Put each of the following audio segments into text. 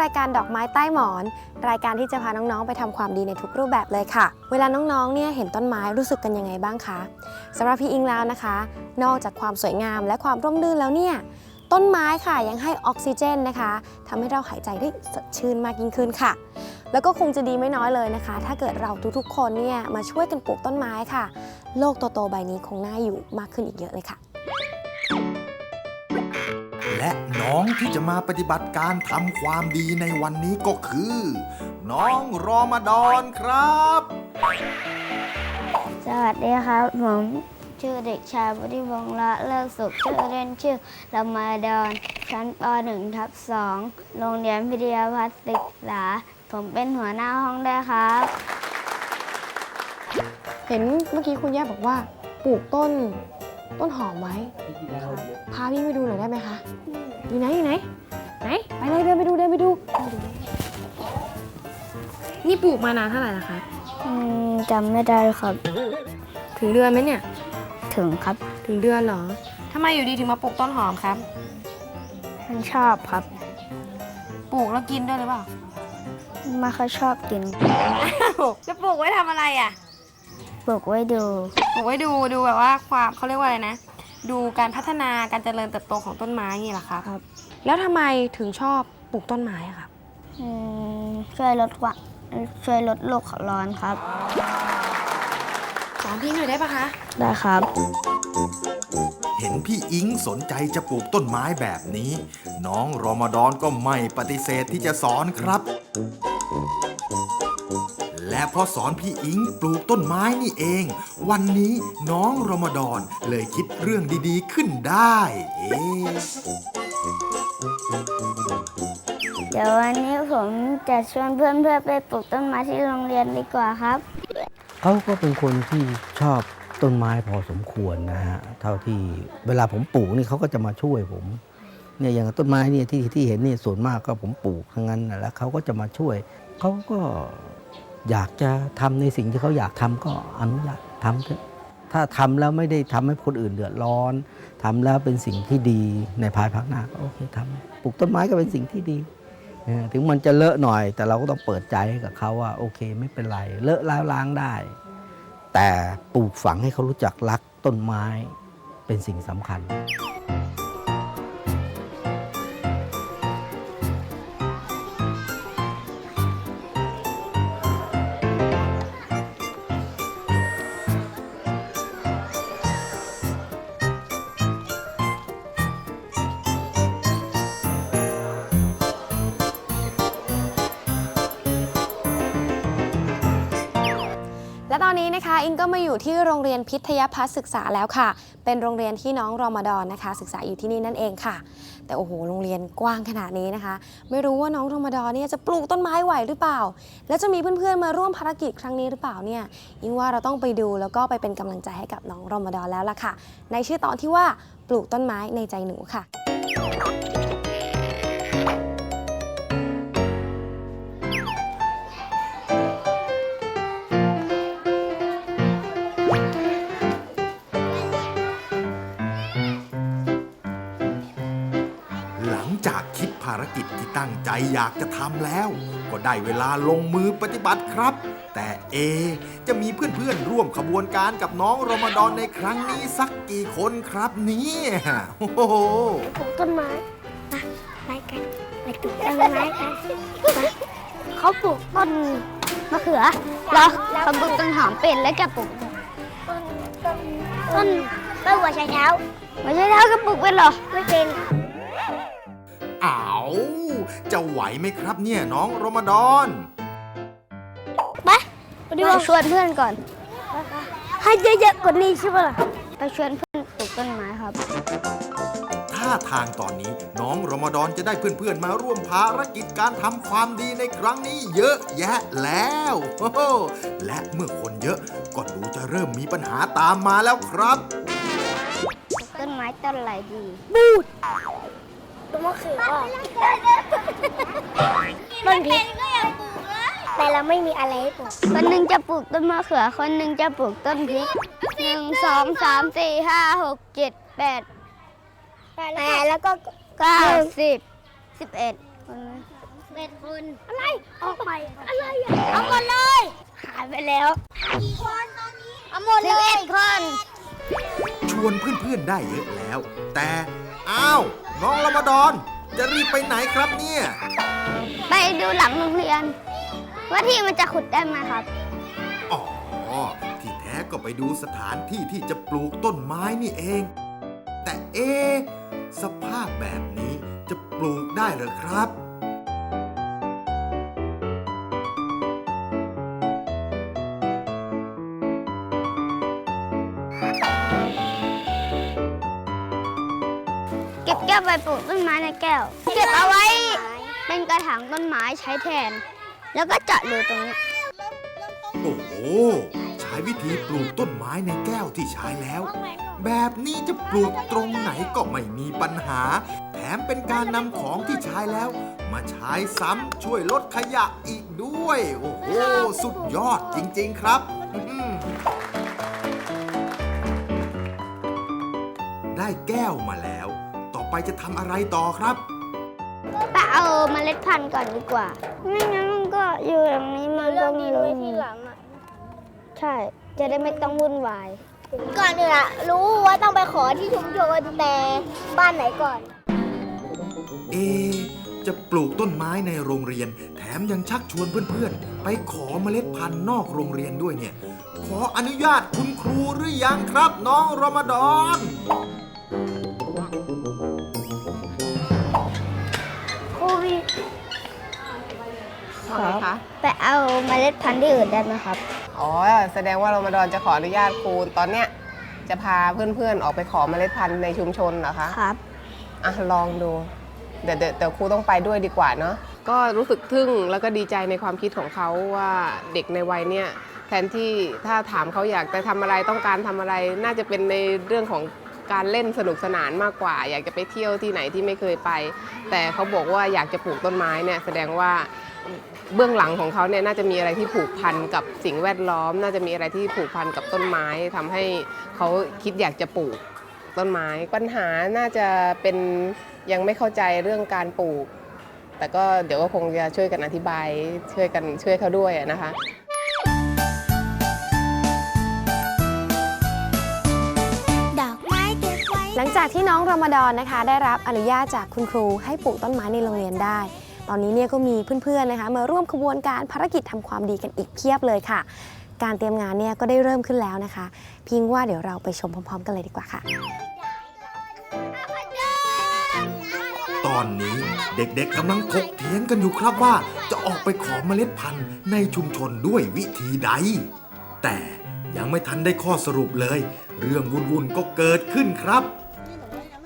รายการดอกไม้ใต้หมอน รายการที่จะพาน้องๆ ไปทำความดีในทุกรูปแบบเลยค่ะ เวลาน้องๆ เนี่ยเห็นต้นไม้รู้สึกกันยังไงบ้างคะสำหรับพี่อิงแล้วนะคะ นอกจากความสวยงามและความร่มรื่นแล้วเนี่ยต้นไม้ค่ะยังให้ออกซิเจนนะคะทำให้เราหายใจได้สดชื่นมากยิ่งขึ้นค่ะ แล้วก็คงจะดีไม่น้อยเลยนะคะ ถ้าเกิดเราทุกๆ คนเนี่ยมาช่วยกันปลูกต้นไม้ค่ะ โลกโตๆใบนี้คงน่าอยู่มากขึ้นอีกเยอะเลยค่ะ และน้องที่จะมาปฏิบัติการทำความดีในวันนี้ก็คือ น้องรอมาดอนครับ สวัสดีครับ ผมชื่อเด็กชายวุฒิวงศ์ละเลิกสุขชื่อเล่นชื่อละมาดอน ชั้นป .1 ทับ2โรงเรียนพิทยาพัฒน์ศึกษา ผมเป็นหัวหน้าห้องด้วยครับ เห็นเมื่อกี้คุณย่าบอกว่าปลูกต้น ต้นหอมไว้ พาพี่ไปดูหน่อยได้ไหมคะ อยู่ไหนอยู่ไหน ไหน ไปเลยเดินไปดูเดินไปดู นี่ปลูกมานานเท่าไหร่ละคะ อืมจำไม่ได้ครับ ถึงเดือนไหมเนี่ย ถึงครับ ถึงเดือนเหรอทำไมอยู่ดีถึงมาปลูกต้นหอมครับ ฉันชอบครับ ปลูกแล้วกินด้วยหรือเปล่า ไม่ค่อยชอบกิน จะปลูกไว้ทำอะไรอะ ปลูกไว้ดู ปลูกไว้ดูดูแบบว่าความเขาเรียกว่าอะไรนะ ดูการพัฒนาการเจริญเติบโตของต้นไม้นี่เหรอครับครับ แล้วทำไมถึงชอบปลูกต้นไม้อะครับ อืมช่วยลดความช่วยลดโลกร้อนครับ สอนพี่หน่อยได้ปะคะ ได้ครับ เห็นพี่อิงสนใจจะปลูกต้นไม้แบบนี้ น้องรอมฎอนก็ไม่ปฏิเสธที่จะสอนครับ และเพราะสอนพี่อิงปลูกต้นไม้นี่เอง วันนี้น้องรอมฎอนเลยคิดเรื่องดีๆขึ้นได้ เอ๊ะเดี๋ยววันนี้ผมจะชวนเพื่อนๆไปปลูกต้นไม้ที่โรงเรียนดีกว่าครับ เขาก็เป็นคนที่ชอบต้นไม้พอสมควรนะฮะ เท่าที่เวลาผมปลูกนี่เขาก็จะมาช่วยผม เนี่ยอย่างต้นไม้เนี่ยที่ที่เห็นนี่ส่วนมากก็ผมปลูกทั้งนั้นนะแล้วเขาก็จะมาช่วย เขาก็ อยากจะทำในสิ่งที่เขาอยากทำก็อนุญาตทำเถอะถ้าทำแล้วไม่ได้ทำให้คนอื่นเดือดร้อนทำแล้วเป็นสิ่งที่ดีในภายภาคหน้าก็โอเคทำปลูกต้นไม้ก็เป็นสิ่งที่ดี ถึงมันจะเลอะหน่อย แต่เราก็ต้องเปิดใจให้กับเขาว่าโอเคไม่เป็นไร เลอะล้วล้างได้ แต่ปลูกฝังให้เขารู้จักรักต้นไม้เป็นสิ่งสำคัญะอิงก็มาอยู่ที่โรงเรียนพิทยพัฒน์ศึกษาแล้วค่ะ เป็นโรงเรียนที่น้องรอมฎอนนะคะ ศึกษาอยู่ที่นี่นั่นเองค่ะ แต่โอ้โหโรงเรียนกว้างขนาดนี้นะคะ ไม่รู้ว่าน้องรอมฎอนเนี่ยจะปลูกต้นไม้ไหวหรือเปล่า แล้วจะมีเพื่อนๆมาร่วมภารกิจครั้งนี้หรือเปล่าเนี่ยอิงว่าเราต้องไปดูแล้วก็ไปเป็นกำลังใจให้กับน้องรอมฎอนแล้วล่ะค่ะ ในชื่อตอนที่ว่าปลูกต้นไม้ในใจหนูค่ะากคิดภารกิจที่ตั้งใจอยากจะทำแล้ว ก็ได้เวลาลงมือปฏิบัติครับ แต่เอ จะมีเพื่อนๆ ร่วมขบวนการกับน้องรอมฎอนในครั้งนี้สักกี่คนครับเนี่ยโอ้โหปลูกต้นไม้ไปกันไปปลูกต้นไม้กันเขาปลูกต้นมะเขือเหรอเขาปลูกต้นหอมเป็นแล้วแกปลูกต้นต้นต้นหัวไชเท้าหัวไชเท้าก็ปลูกเป็นเหรอไม่เป็น จะไหวไหมครับเนี่ยน้องรอมฎอนไปไปชวนเพื่อนก่อน ให้เยอะๆกว่านี้ใช่ปะล่ะไปชวนเพื่อนปลูกต้นไม้ครับท่าทางตอนนี้น้องรอมฎอนจะได้เพื่อนๆมาร่วมภารกิจการทำความดีในครั้งนี้เยอะแยะแล้วโอ้โหและเมื่อคนเยอะก็ดูจะเริ่มมีปัญหาตามมาแล้วครับปลูกต้นไม้ต้นอะไรดี ต้นมะเขือต้นพริกแต่เราไม่มีอะไรให้ปลูกคนหนึ่งจะปลูกต้นมะเขือ คนหนึ่งจะปลูกต้นพริกหนึ่งสองสามสี่ห้าหกเจ็ดแปดแปดแล้วก็เก้าสิบสิบเอ็ดคนสิบเอ็ดคนอะไรออกไปอะไรอะเอาหมดเลยหายไปแล้วกี่คนตอนนี้เอาหมดเลยสิบเอ็ดคน ชวนเพื่อนๆได้เยอะแล้ว แต่อ้าว น้องรอมฎอนจะรีบไปไหนครับเนี่ย ไปดูหลังโรงเรียน ว่าที่มันจะขุดได้ไหมครับ อ๋อ ที่แท้ก็ไปดูสถานที่ที่จะปลูกต้นไม้นี่เอง แต่เอะสภาพแบบนี้จะปลูกได้เหรอครับ ก็บแก้วไปปลูกต้นไม้ในแก้ว เก็บเอาไว้เป็นกระถางต้นไม้ใช้แทน แล้วก็เจาะรูตรงนี้โอ้โห ใช้วิธีปลูกต้นไม้ในแก้วที่ใช้แล้ว แบบนี้จะปลูกตรงไหนก็ไม่มีปัญหา แถมเป็นการนำของที่ใช้แล้ว มาใช้ซ้ำช่วยลดขยะอีกด้วย โอ้โห สุดยอดจริงๆครับอื้อหือได้แก้วมาแล้วต่อ ไปจะทำอะไรต่อครับไปเอาเมล็ดพันธุ์ก่อนดีกว่า ไม่งั้นมันก็อยู่อย่างนี้มันก็ไม่รู้ทีหลังอะใช่ จะได้ไม่ต้องวุ่นวาย ก่อนอื่นอะรู้ว่าต้องไปขอที่ชุมชนแต่บ้านไหนก่อน เอะจะปลูกต้นไม้ในโรงเรียน แถมยังชักชวนเพื่อนๆ ไปขอเมล็ดพันธุ์นอกโรงเรียนด้วยเนี่ย ขออนุญาตคุณครูหรือยังครับ น้องรอมฎอน ว่าไงคะ ไปเอาเมล็ดพันธุ์ที่อื่นได้ไหมครับ อ๋อ แสดงว่าโรมาดอนจะขออนุญาตครูตอนเนี้ยจะพาเพื่อนๆออกไปขอเมล็ดพันธุ์ในชุมชนเหรอคะ ครับอะลองดู เดี๋ยวเดี๋ยวเดี๋ยวครูต้องไปด้วยดีกว่าเนาะ ก็รู้สึกทึ่งแล้วก็ดีใจในความคิดของเขาว่าเด็กในวัยเนี้ยแทนที่ถ้าถามเขาอยากจะทำอะไรต้องการทำอะไร น่าจะเป็นในเรื่องของการเล่นสนุกสนานมากกว่า อยากจะไปเที่ยวที่ไหนที่ไม่เคยไป แต่เขาบอกว่าอยากจะปลูกต้นไม้เนี่ยแสดงว่า เบื้องหลังของเขาเนี่ยน่าจะมีอะไรที่ผูกพันกับสิ่งแวดล้อม น่าจะมีอะไรที่ผูกพันกับต้นไม้ทำให้เขาคิดอยากจะปลูกต้นไม้ ปัญหาน่าจะเป็นยังไม่เข้าใจเรื่องการปลูก แต่ก็เดี๋ยวก็คงจะช่วยกันอธิบายช่วยกันช่วยเขาด้วยอะนะคะดอกไม้เก็บไว้หลังจากที่น้องรอมฎอนนะคะ ได้รับอนุญาตจากคุณครูให้ปลูกต้นไม้ในโรงเรียนได้ ตอนนี้เนี่ยก็มีเพื่อนๆนะคะมาร่วมขบวนการภารกิจทำความดีกันอีกเพียบเลยค่ะ การเตรียมงานเนี่ยก็ได้เริ่มขึ้นแล้วนะคะ พิงว่าเดี๋ยวเราไปชมพร้อม ๆ กันเลยดีกว่าค่ะ ตอนนี้เด็กๆกำลังถกเถียงกันอยู่ครับว่าจะออกไปขอเมล็ดพันธุ์ในชุมชนด้วยวิธีใด แต่ยังไม่ทันได้ข้อสรุปเลย เรื่องวุ่นๆก็เกิดขึ้นครับ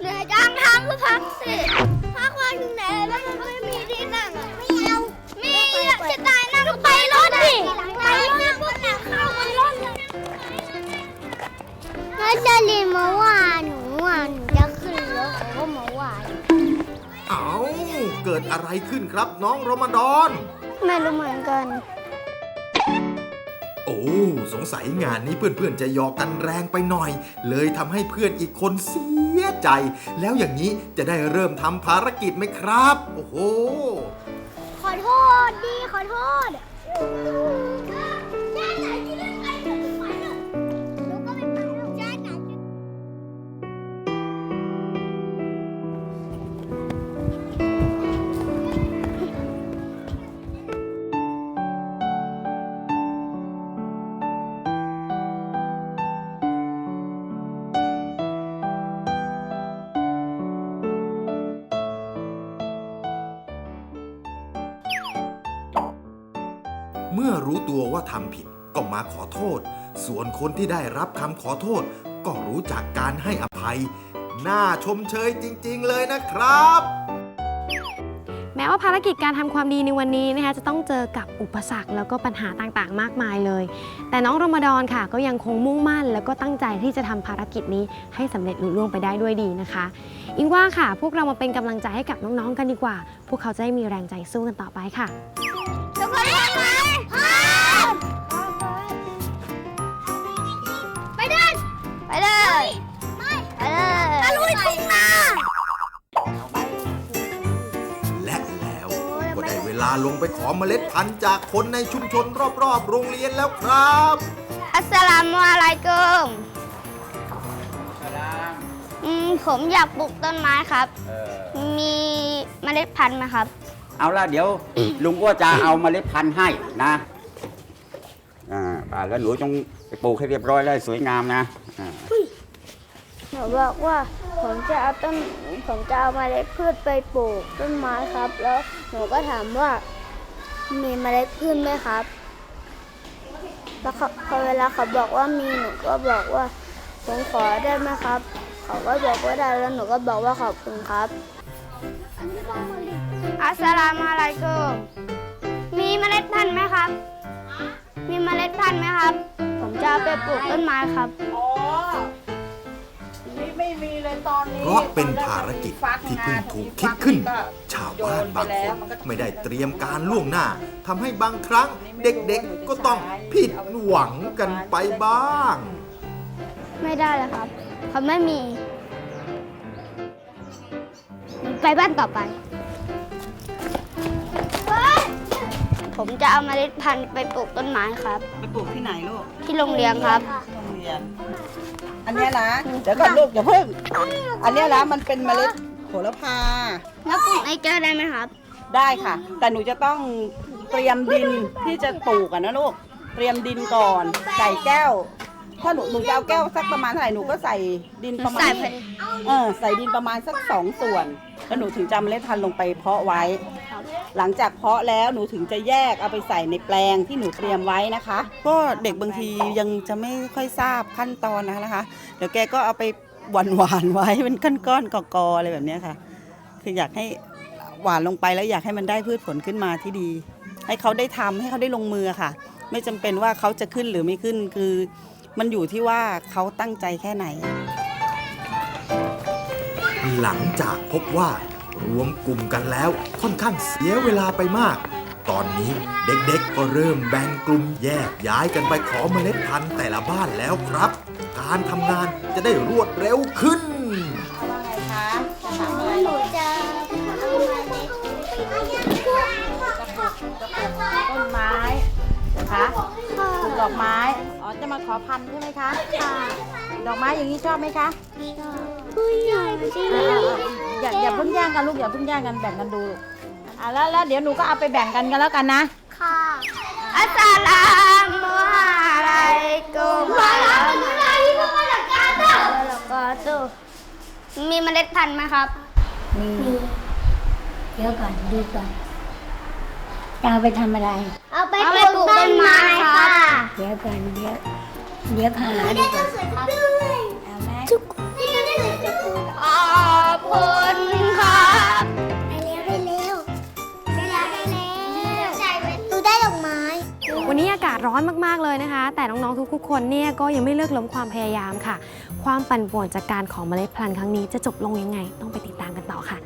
เหนื่อยจังทำก็ทำสิพักวันถึงไหนแล้วมันไม่มีที่นั่งอะไม่ ไปรถพวกนักเข้าไปรถเลยแล้วจะรีมาว่าหนูอะหนูจะขึ้นรถเขาก็มาว่าเอาเกิดอะไรขึ้นครับน้องรอมฎอน ไม่รู้เหมือนกัน โอ้สงสัยงานนี้เพื่อนๆจะหยอกกันแรงไปหน่อย เลยทำให้เพื่อนอีกคนเสียใจ แล้วอย่างนี้จะได้เริ่มทำภารกิจไหมครับ โอ้โห ขอโทษดีขอโทษ จ้ ษ ส่วนคนที่ได้รับคำขอโทษ ก็รู้จักการให้อภัย น่าชมเชยจริง ๆ เลยนะครับ แม้ว่าภารกิจการทำความดีในวันนี้นะคะจะต้องเจอกับอุปสรรคแล้วก็ปัญหาต่างๆ มากมายเลย แต่น้องรมฎอนค่ะ ก็ยังคงมุ่งมั่น แล้วก็ตั้งใจที่จะทำภารกิจนี้ให้สำเร็จลุล่วงไปได้ด้วยดีนะคะ อิงว่าค่ะ พวกเรามาเป็นกำลังใจให้กับน้องๆกันดีกว่า พวกเขาจะได้มีแรงใจสู้กันต่อไปค่ะ ทุกคนพร้อมไหมพร้อม เลยไปเลยตะลุยทุ่งนาลงไปขอเมล็ดพันธุ์จากคนในชุมชนรอบๆ โรงเรียนแล้วครับ อัสสลามุอะลัยกุมอืมผมอยากปลูกต้นไม้ครับ มีเมล็ดพันธุ์ไหมครับ เอาละเดี๋ยว ลุงก็จะเอาเมล็ดพันธุ์ให้นะ อ่าอ่าแล้วหนูจง ไปปลูกให้เรียบร้อยแล้วสวยงามนะอ่าหนูบอกว่าผมจะเอาต้นผมจะเอาเมล็ดพืชไปปลูกต้นไม้ครับ แล้วหนูก็ถามว่ามีเมล็ดพืชไหมครับแล้วเขาพอเวลาเขาบอกว่ามีหนูก็บอกว่าผมขอได้ไหมครับ เขาก็บอกว่าได้แล้วหนูก็บอกว่าขอบคุณครับอัสสลามุอะลัยกุมมีเมล็ดพันธุ์ไหมครับ มีเมล็ดพันธุ์ไหมครับ ผมจะเอาไปปลูกต้นไม้ครับ อ๋อไม่ไม่มีเลยตอนนี้เพราะเป็นภารกิจที่เพิ่งถูกคิดขึ้น ชาวบ้านบางคนโยปแล้วไม่ได้เตรียมการล่วงหน้าทำให้บางครั้งเด็กๆก็ต้องผิดหวังกันไปบ้าง ไม่ได้แล้วครับเขาไม่มี ไปบ้านต่อไป ผมจะเอาเมล็ดพันธุ์ไปปลูกต้นไม้ครับ ไปปลูกที่ไหนลูกที่โรงเรียนครับ โรงเรียน อันเนี้ยนะ เดี๋ยวก่อนลูกอย่าเพิ่ง อันเนี้ยนะมันเป็นเมล็ดโหระพา แล้วปลูกในแก้วได้ไหมครับ ได้ค่ะ แต่หนูจะต้องเตรียมดินที่จะปลูกอะนะลูก เตรียมดินก่อนใส่แก้ว ถ้าหนูหนูจะเอาแก้วสักประมาณเท่าไหร่หนูก็ใส่ดินประมาใส่ณไป เออใส่ดินประมาณสักสองส่วน แล้วหนูถึงจะเอาเมล็ดพันธุ์ลงไปเพาะไว้ หลังจากเพาะแล้วหนูถึงจะแยกเอาไปใส่ในแปลงที่หนูเตรียมไว้นะคะ ก็เด็กบางทียังจะไม่ค่อยทราบขั้นตอนนะคะ เดี๋ยวแกก็เอาไปหวานหวานไว้เป็นก้อนๆกอๆอะไรแบบนี้ค่ะ คืออยากให้หวานลงไปแล้วอยากให้มันได้พืชผลขึ้นมาที่ดี ให้เขาได้ทำให้เขาได้ลงมือค่ะ ไม่จำเป็นว่าเขาจะขึ้นหรือไม่ขึ้นคือ มันอยู่ที่ว่าเขาตั้งใจแค่ไหน หลังจากพบว่า รวมกลุ่มกันแล้วค่อนข้างเสียเวลาไปมาก ตอนนี้เด็กๆก็เริ่มแบ่งกลุ่มแยกย้ายกันไปขอเมล็ดพันธุ์แต่ละบ้านแล้วครับ การทำงานจะได้รวดเร็วขึ้นว่าไงคะจะถามอะไรหนูจะเอาเมล็ดต้นไม้นะคะปลูกดอกไม้ อ๋อ จะมาขอพันธุ์ใช่ไหมคะ ค่ะ ดอกไม้อย่างนี้ชอบไหมคะผู้ใหญ่ที่อ่าๆอย่าอย่าเพิ่งแย่งกันลูกอย่าเพิ่งแย่งกันแบ่งกันดูลูกอ่าแล้วแล้วเดี๋ยวหนูก็เอาไปแบ่งกันกันแล้วกันนะ ค่ะอัสสลามุอะลัยกุมวะเราะมะตุลลอฮิวะบะเราะกาตุฮ์มีเมล็ดพันธุ์ไหมครับ มีเดี๋ยวก่อนดูก่อนจะเอาไปทำอะไร เอาไปปลูกต้นไม้ค่ะ เดี๋ยวก่อนเดี๋ยวเดี๋ยวหาดูก่อนเอา คุณครับไปเร็วได้เร็วได้แล้วได้แล้วดูได้ดอกไม้ วันนี้อากาศร้อนมากๆเลยนะคะ แต่น้องๆทุกๆคนเนี่ยก็ยังไม่เลิกล้มความพยายามค่ะ ความปั่นป่วนจากการของเมล็ดพันธุ์ครั้งนี้จะจบลงยังไง ต้องไปติดตามกันต่อค่ะ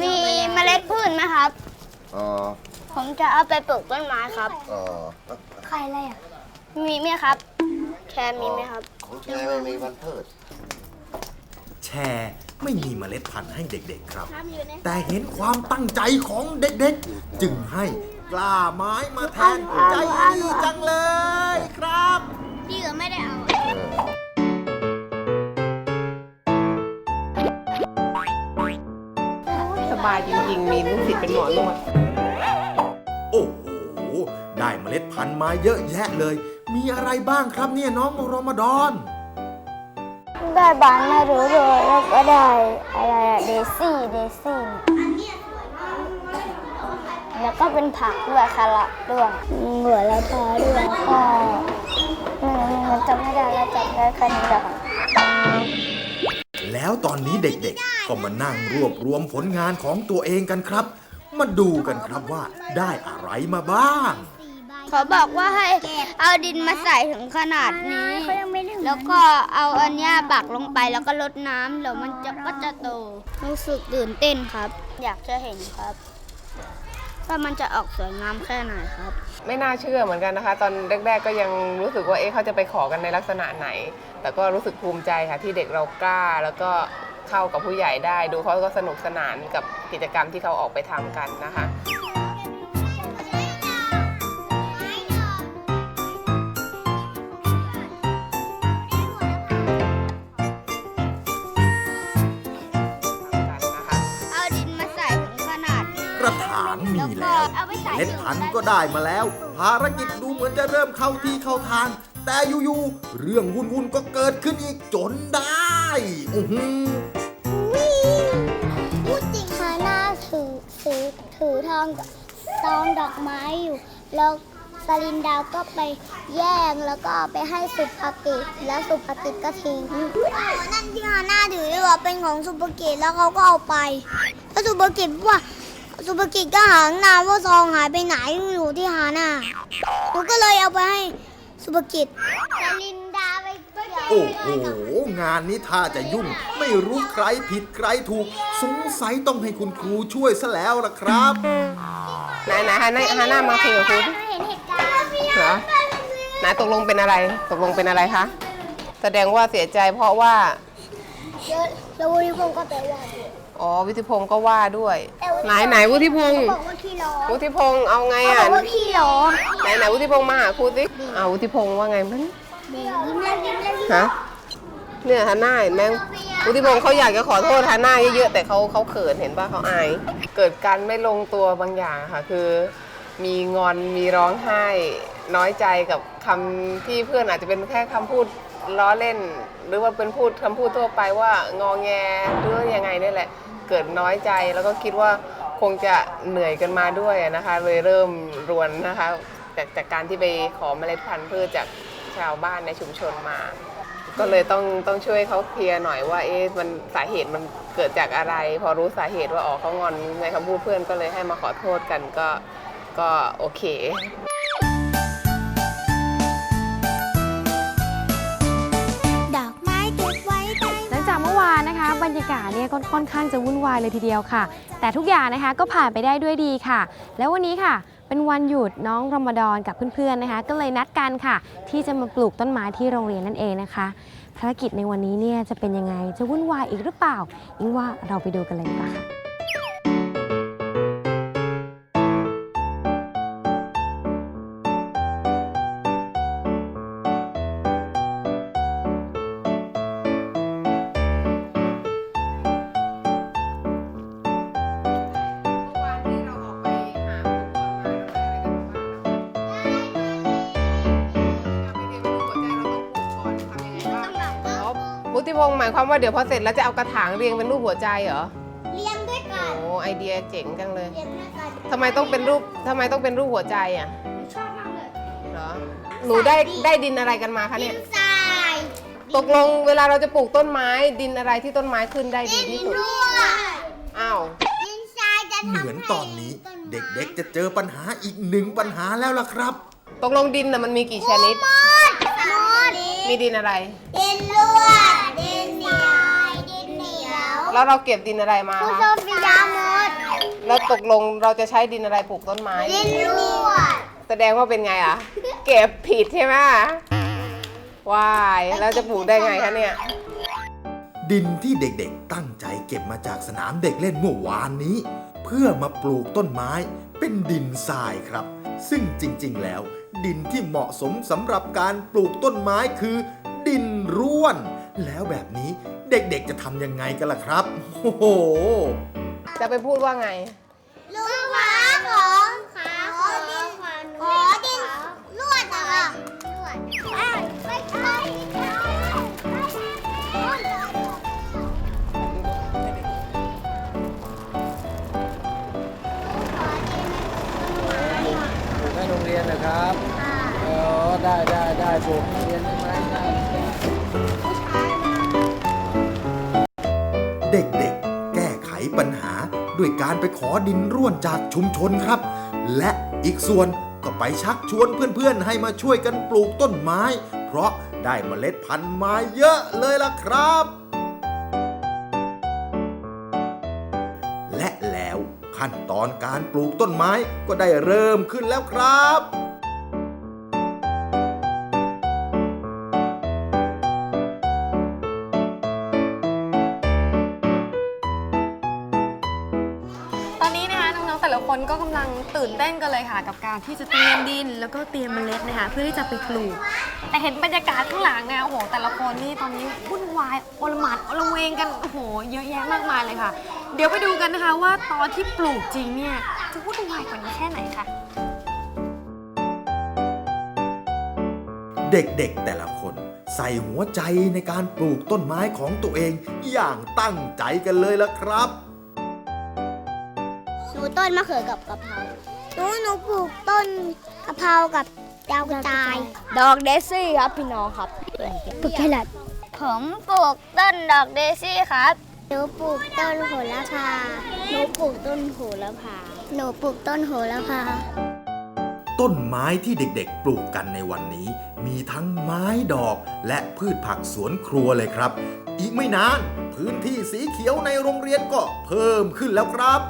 มีเมล็ดพืชไหมครับเออผมจะเอาไปปลูกต้นไม้ครับเออใครอะไรอะ มีไหมครับ แคร์มีไหมครับ ของแกไม่มีวันเพิดแช ร์ไม่มีเมล็ดพันธุ์ให้เด็กๆครับ แต่เห็นความตั้งใจของเด็กๆ จึงให้กล้าไม้มาแทนใจดีจังเลยครับพี่ก็ไม่ได้เอาสบายจริงๆ มีลูกศิษย์เป็นหมอนวดโอ้โห ได้เมล็ดพันธุ์มาเยอะแยะเลย มีอะไรบ้างครับเนี่ยน้องรอมฎอน ได้บานไม่รู้เลยแล้วก็ได้อะไรอะเดซี่เดซี่แล้วก็เป็นผักด้วยคาระด้วยหัวละพาด้วยก็ไม่รู้มันจำไม่ได้แล้วจำได้แค่นี้แหละค่ะแล้วตอนนี้เด็กๆ ก็มานั่งรวบรวมผลงานของตัวเองกันครับ มาดูกันครับว่าได้อะไรมาบ้าง เขาบอกว่าให้เอาดินมาใส่ถึงขนาดนี้ แล้วก็เอาอันเนี้ยบักลงไปแล้วก็ลดน้ำแล้วมันจะก็จะโตรู้สึกตื่นเต้นครับ อยากจะเห็นครับ ว่ามันจะออกสวยงามแค่ไหนครับ ไม่น่าเชื่อเหมือนกันนะคะ ตอนแรก ๆ ก็ยังรู้สึกว่าเอ๊ะเขาจะไปขอกันในลักษณะไหน แต่ก็รู้สึกภูมิใจค่ะที่เด็กเรากล้า แล้วก็เข้ากับผู้ใหญ่ได้ ดูเขาก็สนุกสนานกับกิจกรรมที่เขาออกไปทำกันนะคะ นี่แล้วเอาไปใส่เมล็ดพันธุ์ก็ได้มาแล้ว ภารกิจดูเหมือนจะเริ่มเข้าที่เข้าทาง แต่อยู่ๆเรื่องวุ่นๆก็เกิดขึ้นอีกจนได้อื้อหือพูดจริงฮาน่าถือถือถือทองซองดอกไม้อยู่ แล้วสลินดาวก็ไปแย่งแล้วก็เอาไปให้สุภกิจแล้วสุภกิจก็ทิ้งนั่นที่ฮาน่าถือว่าเป็นของสุภกิจแล้วเขาก็เอาไปแล้วสุภกิจว่า สุภกิจก็หาตั้งนานว่าซองหายไปไหนอยู่ที่ฮาน่าหนูก็เลยเอาไปให้สุภกิจสลินดาไปเกี่ยวโอ้โห งานนี้ถ้าจะยุ่ง ไม่รู้ใครผิดใครถูก สงสัยต้องให้คุณครูช่วยซะแล้วล่ะครับ ไหนไหนฮาน่าฮาน่ามาคุยกับครูดิเห็นเหตุการณ์เหรอไหนตกลงเป็นอะไร ตกลงเป็นอะไรคะ แสดงว่าเสียใจเพราะว่าแล้ววุฒิพงศ์ก็ไปว่า อ๋อวิทิพงศ์ก็ว่าด้วย แต่วุฒิไหนไหนวุฒิพงศ์บอกว่าขี้ร้อนวุฒิพงศ์เอาไงเขาบอะอกว่าขี้ร้อนไหนไหนวุฒิพงศ์มาหาครูสิอ่าวุฒิพงศ์ว่าไงมันเด็กยิ้มแล้วยิ้มแล้วยิ้มฮะเนี่ยฮาน่าเห็นไหมวุฒิพงศ์เขาอยากจะขอโทษฮาน่าเยอะๆแต่เขาเขาเขินเห็นป่ะเขาอายเกิดการไม่ลงตัวบางอย่างค่ะ คือ มีงอนมีร้องไห้ น้อยใจกับคำที่เพื่อนอาจจะเป็นแค่คำพูด ล้อเล่น หรือว่าเป็นพูดคำพูดทั่วไปว่างอแงหรือว่ายังไงนี่แหละ เกิดน้อยใจแล้วก็คิดว่าคงจะเหนื่อยกันมาด้วยนะคะเลยเริ่มรวนนะคะจากจากการที่ไปขอเมล็ดพันธุ์พืชจากชาวบ้านในชุมชนมา ก็เลยต้องต้องช่วยเขาเคลียร์หน่อยว่าเอ๊ะมันสาเหตุมันเกิดจากอะไร พอรู้สาเหตุว่าอ๋อเขางอนในคำพูดเพื่อนก็เลยให้มาขอโทษกันก็ก็โอเค บรรยากาศเนี่ยก็ค่อนข้างจะวุ่นวายเลยทีเดียวค่ะ แต่ทุกอย่างนะคะก็ผ่านไปได้ด้วยดีค่ะ แล้ววันนี้ค่ะเป็นวันหยุดน้องรอมฎอนกับเพื่อนๆนะคะ ก็เลยนัดกันค่ะ ที่จะมาปลูกต้นไม้ที่โรงเรียนนั่นเองนะคะภารกิจในวันนี้เนี่ยจะเป็นยังไงจะวุ่นวายอีกหรือเปล่าอิงว่าเราไปดูกันเลยดีกว่าค่ะ วุฒิพงศ์หมายความว่าเดี๋ยวพอเสร็จแล้วจะเอากระถางเรียงเป็นรูปหัวใจเหรอ เลี้ยงด้วยกัโอ้นไอเดียเจ๋งจังเลย เลี้ยงด้วยกันทำไมต้องเป็นรูปทำไมต้องเป็นรูปหัวใจอะชอบมากเลยเหรอ หนูได้ได้ดินอะไรกันมาคะดิเนี่ย นทรายตกลงเวลาเราจะปลูกต้นไม้ดินอะไรที่ต้นไม้ขึ้นได้ดีที่สุด รั่วอ้าว ดินทรายจะทำเหมือนตอนนี้ เด็กๆจะเจอปัญหาอีกหนึ่งปัญหาแล้วล่ะครับ ตกลงดินน่ะมันมีกี่ชนิดมดมดมีดินอะไร ดินรั่ว แล้วเราเก็บดินอะไรมาผู้โซคะฟียาหมดแล้วตกลงเราจะใช้ดินอะไรปลูกต้นไม้ ดินรั่วแสดงว่าเป็นไงอะ เก็บผิดใช่ไหมว้ายแล้วจะปลูกได้ไงคะเนี่ย ดินที่เด็กๆตั้งใจเก็บมาจากสนามเด็กเล่นเมื่อวานนี้ เพื่อมาปลูกต้นไม้เป็นดินทรายครับ ซึ่งจริงๆแล้ว ดินที่เหมาะสมสำหรับการปลูกต้นไม้คือ ดินร่วน แล้วแบบนี้ เด็กๆจะทำยังไงกันล่ะครับ โอ้โห จะไปพูดว่าไงลุงขาของขาขอดินขอดินลวดอะค่ะลวดไม่ใช่ไม่ใช่ปลูกให้โรงเรียนนะครับเออได้ได้ได้ปลูกให้โรงเรียนได้ไหม ด้วยการไปขอดินร่วนจากชุมชนครับ และอีกส่วนก็ไปชักชวนเพื่อนๆ ให้มาช่วยกันปลูกต้นไม้ เพราะได้เมล็ดพันธุ์มาเยอะเลยล่ะครับ และแล้วขั้นตอนการปลูกต้นไม้ก็ได้เริ่มขึ้นแล้วครับ เต้นกันเลยค่ะกับการที่จะเตรียมดิน แล้วก็เตรียมเมล็ดนะคะเพื่อที่จะไปปลูก แต่เห็นบรรยากาศข้างหลังเนี่ยโอ้โห แต่ละคนนี่ตอนนี้วุ่นวายโอลหมัดโอลเวงกันโอ้โห เยอะแยะมากมายเลยค่ะ เดี๋ยวไปดูกันนะคะว่าตอนที่ปลูกจริงเนี่ยจะวุ่นวุ่นวายกว่านี้แค่ไหนคะเด็กๆแต่ละคนใส่หัวใจในการปลูกต้นไม้ของตัวเองอย่างตั้งใจกันเลยละครับ หนูต้นมะเขือกับกะเพรา หนูหนูปลูกต้นกะเพรากับดาวกระจาย ดอกเดซี่ครับพี่น้องครับปลูกแครอทผมปลูกต้นดอกเดซี่ครับ หนูปลูกต้นโหระพา หนูปลูกต้นโหระพา หนูปลูกต้นโหระพา ต้นไม้ที่เด็กๆ ปลูกกันในวันนี้ มีทั้งไม้ดอกและพืชผักสวนครัวเลยครับ อีกไม่นาน พื้นที่สีเขียวในโรงเรียนก็เพิ่มขึ้นแล้วครับ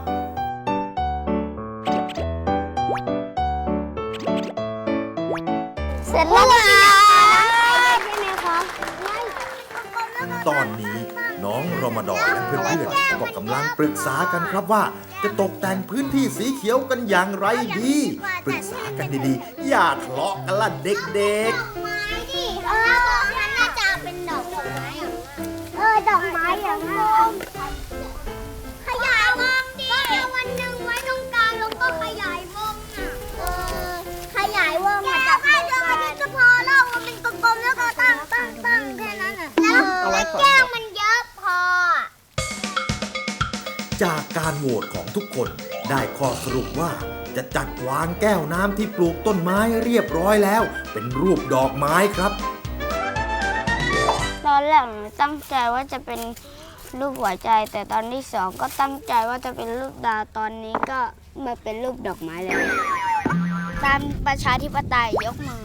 สร็จแล้วครับใช่ไหมคะตอนนี้น้องรอมฎอนและเพื่อนๆก็กำลังปรึกษากันครับว่า จะตกแต่งพื้นที่สีเขียวกันอย่างไรดี ปรึกษากันดีๆ อย่าทะเลาะกันล่ะเด็กๆ ก่อน แก้วมันเยอะพออะๆจากการโหวตของทุกคนได้ข้อสรุปว่า จะจัดวางแก้วน้ำที่ปลูกต้นไม้เรียบร้อยแล้ว เป็นรูปดอกไม้ครับ ตอนแรกหนูตั้งใจว่าจะเป็นรูปหัวใจ แต่ตอนที่สองก็ตั้งใจว่าจะเป็นรูปดาวตอนนี้ก็มาเป็นรูปดอกไม้แล้วตามประชาธิปไตยยกมือ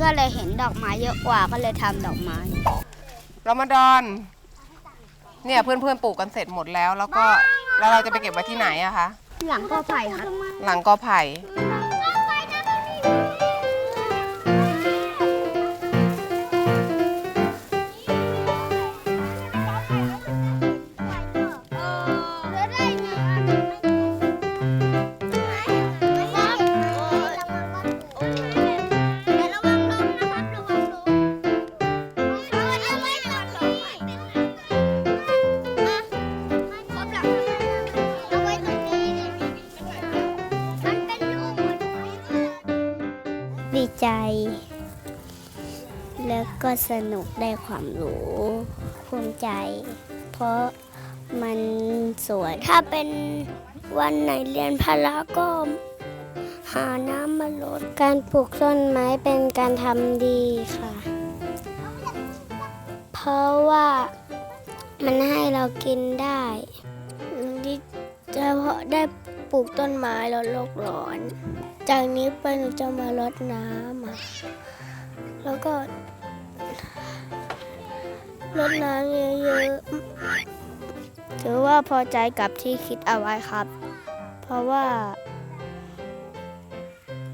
ก็เลยเห็นดอกไม้เยอะกว่าก็เลยทำดอกไม้ รอมฎอนเนี่ยเพื่อนๆปลูกกันเสร็จหมดแล้ว แล้วก็แล้วเราจะไปเก็บไว้ที่ไหนอะคะหลังก็ไผ่ครับ หลังกอไผ่ แล้วก็สนุกได้ความรู้ภูมิใจ เพราะมันสวย ถ้าเป็นวันไหนเรียนพละก็หาน้ำมาลด การปลูกต้นไม้เป็นการทำดีค่ะ เพราะว่ามันให้เรากินได้ดีใจเพราะได้ปลูกต้นไม้ลดโลกร้อน จากนี้ไปหนูจะมารดน้ำแล้วก็ รดน้ำเยอะๆถือว่าพอใจกับที่คิดเอาไว้ครับ เพราะว่า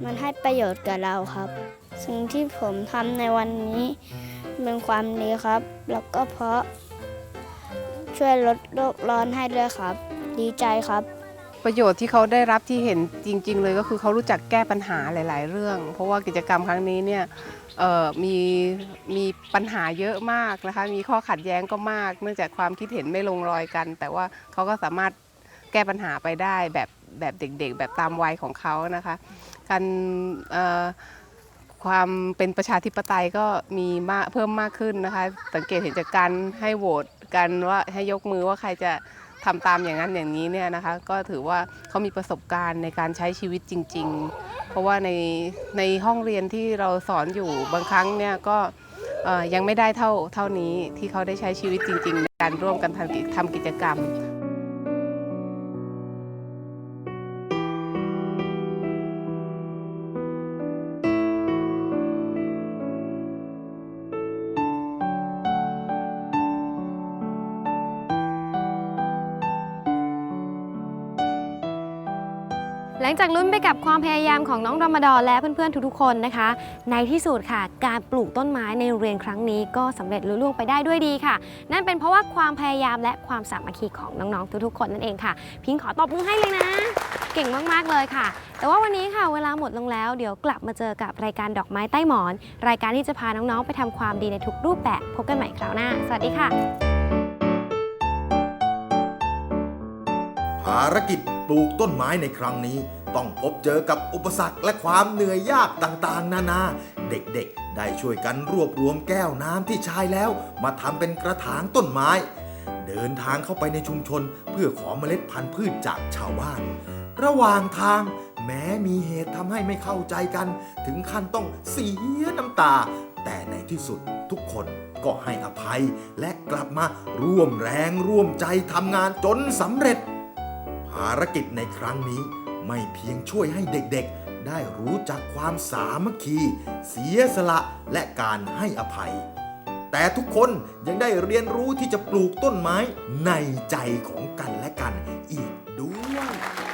มันให้ประโยชน์กับเราครับ สิ่งที่ผมทำในวันนี้เป็นความดีครับ แล้วก็เพราะช่วยลดโลกร้อนให้ด้วยครับ ดีใจครับ ประโยชน์ที่เขาได้รับที่เห็นจริง ๆ เลยก็คือเขารู้จักแก้ปัญหาหลาย ๆ เรื่อง เพราะว่ากิจกรรมครั้งนี้เนี่ยมีมีปัญหาเยอะมากนะคะมีข้อขัดแย้งก็มาก เนื่องจากความคิดเห็นไม่ลงรอยกัน แต่ว่าเขาก็สามารถแก้ปัญหาไปได้แบบแบบเด็ก ๆ แบบตามวัยของเขานะคะการความเป็นประชาธิปไตยก็มีมากเพิ่มมากขึ้นนะคะ สังเกตเห็นจากการให้โหวตกันว่าให้ยกมือว่าใครจะ ทำตามอย่างนั้นอย่างนี้เนี่ยนะคะ ก็ถือว่าเขามีประสบการณ์ในการใช้ชีวิตจริง ๆ เพราะว่าในในห้องเรียนที่เราสอนอยู่บางครั้งเนี่ยก็ยังไม่ได้เท่าเท่านี้ที่เขาได้ใช้ชีวิตจริง ๆ ในการร่วมกันทำกิจกรรม งจากลุ้นไปกับความพยายามของน้องรอมฎอนและเพื่อนๆทุกๆคนนะคะ ในที่สุดค่ะ การปลูกต้นไม้ในเรียนครั้งนี้ก็สำเร็จลุล่วงไปได้ด้วยดีค่ะ นั่นเป็นเพราะว่าความพยายามและความสามัคคีของน้องๆทุกๆคนนั่นเองค่ะ พิงขอตบมือให้เลยนะ เก่งมากๆเลยค่ะ แต่ว่าวันนี้ค่ะเวลาหมดลงแล้ว เดี๋ยวกลับมาเจอกับรายการดอกไม้ใต้หมอน รายการที่จะพาน้องๆไปทำความดีในทุกรูปแบบพบกันใหม่คราวหน้า สวัสดีค่ะ ภารกิจปลูกต้นไม้ในครั้งนี้ ต้องพบเจอกับอุปสรรคและความเหนื่อยยากต่างๆ นานา เด็กๆ ได้ช่วยกันรวบรวมแก้วน้ำที่ใช้แล้ว มาทำเป็นกระถางต้นไม้ เดินทางเข้าไปในชุมชนเพื่อขอเมล็ดพันธุ์พืชจากชาวบ้าน ระหว่างทางแม้มีเหตุทำให้ไม่เข้าใจกัน ถึงขั้นต้องเสียน้ำตา แต่ในที่สุดทุกคนก็ให้อภัยและกลับมาร่วมแรงร่วมใจทำงานจนสำเร็จ ภารกิจในครั้งนี้ ไม่เพียงช่วยให้เด็กๆ ได้รู้จักความสามัคคี เสียสละและการให้อภัย แต่ทุกคนยังได้เรียนรู้ที่จะปลูกต้นไม้ในใจของกันและกันอีกด้วย